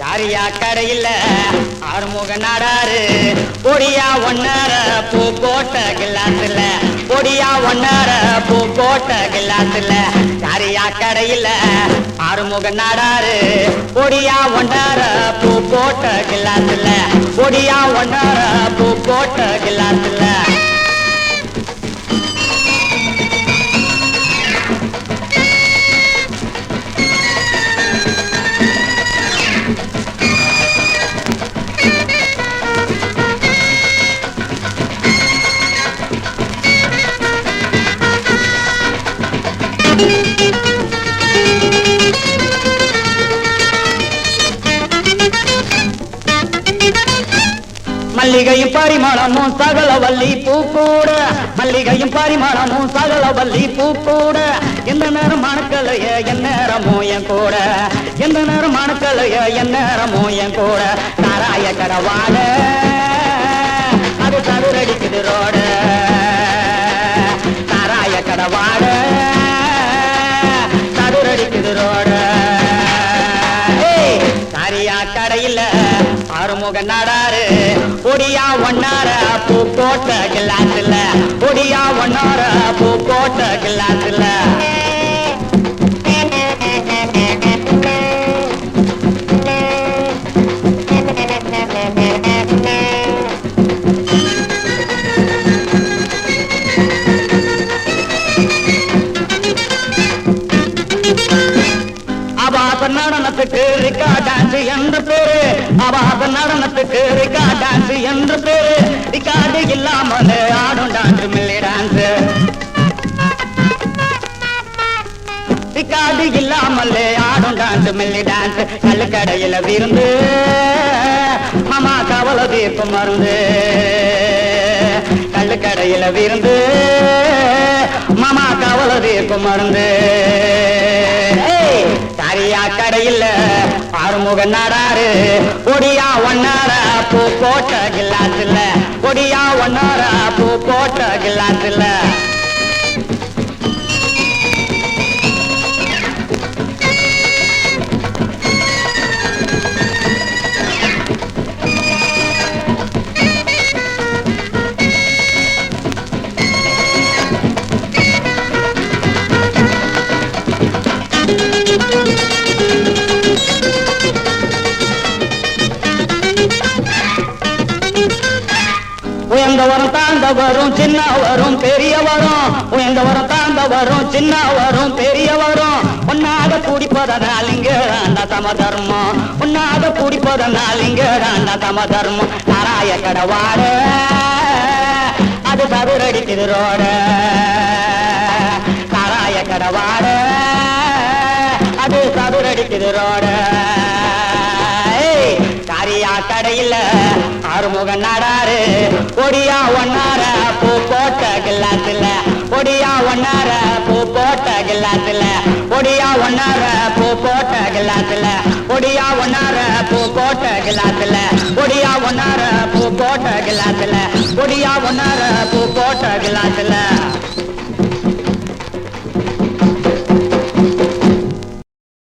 யாரியா கடையில் ஆறுமுக நாடாரு? பொடியா ஒன்னார பூ போட்ட கிளாத்துல பொடியா ஒன்னார பூ போட்ட கிளாத்துல யாரியா கடையில் ஆறுமுக நாடாரு? பொடியா ஒன்னார பூ போட்ட கிளாத்துல பொடியா ஒன்னார பூ மல்லிகையும் பரிமாணமும் சகல வள்ளி பூ கூட. மல்லிகையும் பரிமாணமும் சகல வள்ளி பூ கூட. எந்த நேரம் மணக்கலைய என் நேரமோ என் கூட. எந்த நேரம் மணக்கலைய என் நேரமோ என் கூட. தாராய கடவாட அது தவிரடிக்குது ரோட. தாராய கடவாட சாரியா கடையில ஆறுமுக நாடாரு பொடியா ஒன்னார பூ போட்ட கிளாத்துல. பொடியா ஒன்னார பூ போட்ட கிளாத்துல. நடனத்துக்கு ரிக்கா டான்ஸ் என்ற பேரு. அவாத நடனத்துக்கு ரிக்கா டான்ஸ் என்ற பேரு. ரிக்கார்டு இல்லாமல் ஆடும் டான்ஸ் மில்லி டான்ஸ். ரிக்கார்டு இல்லாமல் ஆடும் டான்ஸ் மில்லி டான்ஸ். கல்லுக்கடையில விருந்து மாமா கவலை தீர்ப்பு மருந்து. கல்லுக்கடையில விருந்து மாமா கவலை தீர்ப்பு மருந்து. அரியா கடையில் ஆறுமுக நாடாரு பொடியா ஒன்னாரா பூ போட்ட கில்லாத்துல பொடியா ஒன்னாரா பூ போட்ட கிளாஸ்ல உயர்ந்தவரும் தாழ்ந்தவரும் சின்னவரும் பெரியவரும். உயர்ந்தவரும் தாழ்ந்தவரும் சின்னவரும் பெரியவரும். உன்னாக குடிப்பதனால் இங்கே தம தர்மம். உன்னாக குடிப்பதனால் இங்கே தம தர்மம். நாராய கடவாடு அது தவிரடிக்குது ரோட. நாராய கடவாடு அது சதுரடிக்குது ரோட. காரியா கடையில் ஆறுமுக நாடாரு. பொடியா ஒன்னார பூ போட்ட கில்லாத்துல. பொடியா ஒன்னார பூ போட்ட கில்லாத்துல. பொடியா ஒன்னார பூ போட்ட கில்லாத்துல. பொடியா ஒன்னார பூ போட்ட கில்லாத்துல. பொடியா ஒன்னார பூ போட்ட கில்லாத்துல. பொடியா ஒன்னார பூ போட்ட கில்லாத்துல.